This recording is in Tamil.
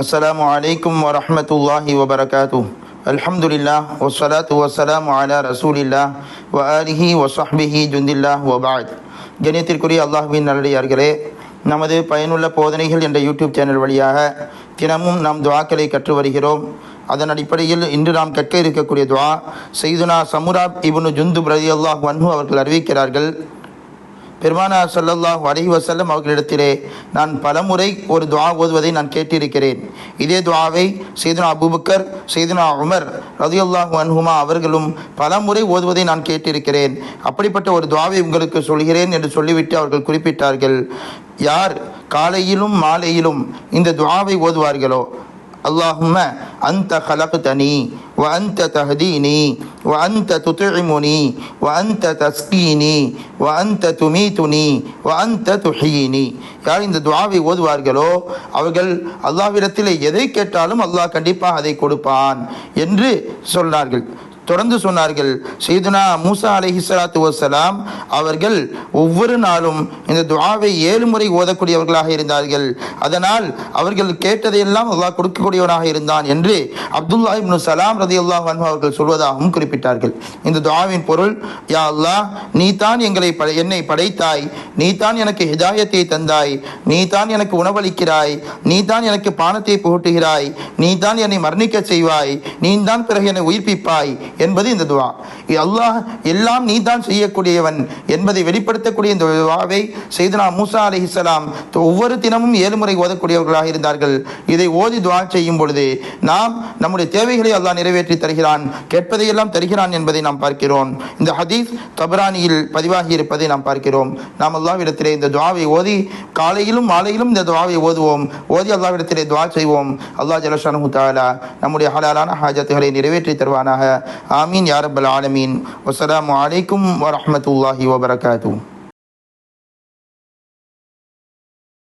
அஸ்லாம் வலைக்கம் வரமத்துல்லாஹி வபரகாத்து அல்ஹம்துலில்லா வசலாத்து வசலாம் அலா ரசூலில்லா வ அலிஹி வசஹ்பிஹி ஜுந்தில்லா வபாத் கணியத்திற்குரிய அல்லாஹுவின் நல்லடியார்களே நமது பயனுள்ள போதனைகள் என்ற யூடியூப் சேனல் வழியாக தினமும் நாம் துவாக்களை கற்று வருகிறோம். அதன் அடிப்படையில் இன்று நாம் கற்க இருக்கக்கூடிய துவா செய்துனா சமுராப் இபுனு ஜுந்து பிரதி அல்லாஹ் வன்மு அவர்கள் அறிவிக்கிறார்கள். பெருமானார் சல்லல்லாஹ் அலஹி வசல்லம் அவர்களிடத்திலே நான் பலமுறை ஒரு துவா ஓதுவதை நான் கேட்டிருக்கிறேன். இதே துவாவை செய்தனா அபுபக்கர் செய்தனா உமர் ரதியுல்லாஹ் அன்ஹுமா அவர்களும் பலமுறை ஓதுவதை நான் கேட்டிருக்கிறேன். அப்படிப்பட்ட ஒரு துவாவை உங்களுக்கு சொல்கிறேன் என்று சொல்லிவிட்டு அவர்கள் குறிப்பிட்டார்கள். யார் காலையிலும் மாலையிலும் இந்த துவாவை ஓதுவார்களோ? அல்லாஹும அந்த கலக்கு தனி வ அந்த தஹதீனி وأنت تطعمني وأنت تسقيني وأنت تميتني وأنت تحييني யார் இந்த துவாவை ஓதுவார்களோ அவர்கள் அல்லாஹ்விடத்தில் எதை கேட்டாலும் அல்லாஹ் கண்டிப்பாக அதை கொடுப்பான் என்று சொன்னார்கள் தொடர்ந்து சொன்னார்கள். செய்துனா மூசா அலஹி சலாத்து வசலாம் அவர்கள் ஒவ்வொரு நாளும் இந்த துவாவை ஏழு முறை ஓதக்கூடியவர்களாக இருந்தார்கள். அதனால் அவர்கள் கேட்டதையெல்லாம் அல்லாஹ் கொடுக்கக்கூடியவனாக இருந்தான் என்று அப்துல்லா இப்னு சலாம் ரதி அல்லாஹ் அவர்கள் சொல்வதாகவும் குறிப்பிட்டார்கள். இந்த துவாவின் பொருள் யா அல்லாஹ் நீ தான் எங்களை படை என்னை படைத்தாய். நீ தான் எனக்கு ஹிதாயத்தை தந்தாய். நீ தான் எனக்கு உணவளிக்கிறாய். நீ தான் எனக்கு பானத்தை புகட்டுகிறாய். நீ தான் என்னை மரணிக்க செய்வாய். நீ தான் பிறகு என்னை உயிர்ப்பிப்பாய். என்பது இந்த துவா. அல்லாஹ் எல்லாம் நீ தான் செய்யக்கூடியவன் என்பதை வெளிப்படுத்தக்கூடிய இந்த துவாவை செய்தனா மூசா அலிஹிசலாம் ஒவ்வொரு தினமும் ஏழு முறை ஓதக்கூடியவர்களாக இருந்தார்கள். இதை ஓதி துவா செய்யும் பொழுது நாம் நம்முடைய தேவைகளை அல்லாஹ் நிறைவேற்றி தருகிறான் கேட்பதையெல்லாம் தருகிறான் என்பதை நாம் பார்க்கிறோம். இந்த ஹதீஸ் தபரானியில் பதிவாகி இருப்பதை நாம் பார்க்கிறோம். நாம் அல்லாவிடத்திலே இந்த துவாவை ஓதி காலையிலும் மாலையிலும் இந்த துவாவை ஓதுவோம். ஓதி அல்லாவிடத்திலே துவா செய்வோம். அல்லாஹ் ஜலஷானு தாலா நம்முடைய ஹலாலான ஹாஜத்துகளை நிறைவேற்றி தருவானாக. ஆமீன் யாரபல் ஆலமீன் வசலாம் அலைக்கும் வரமத்துல்லாஹி வபரகாத்தூ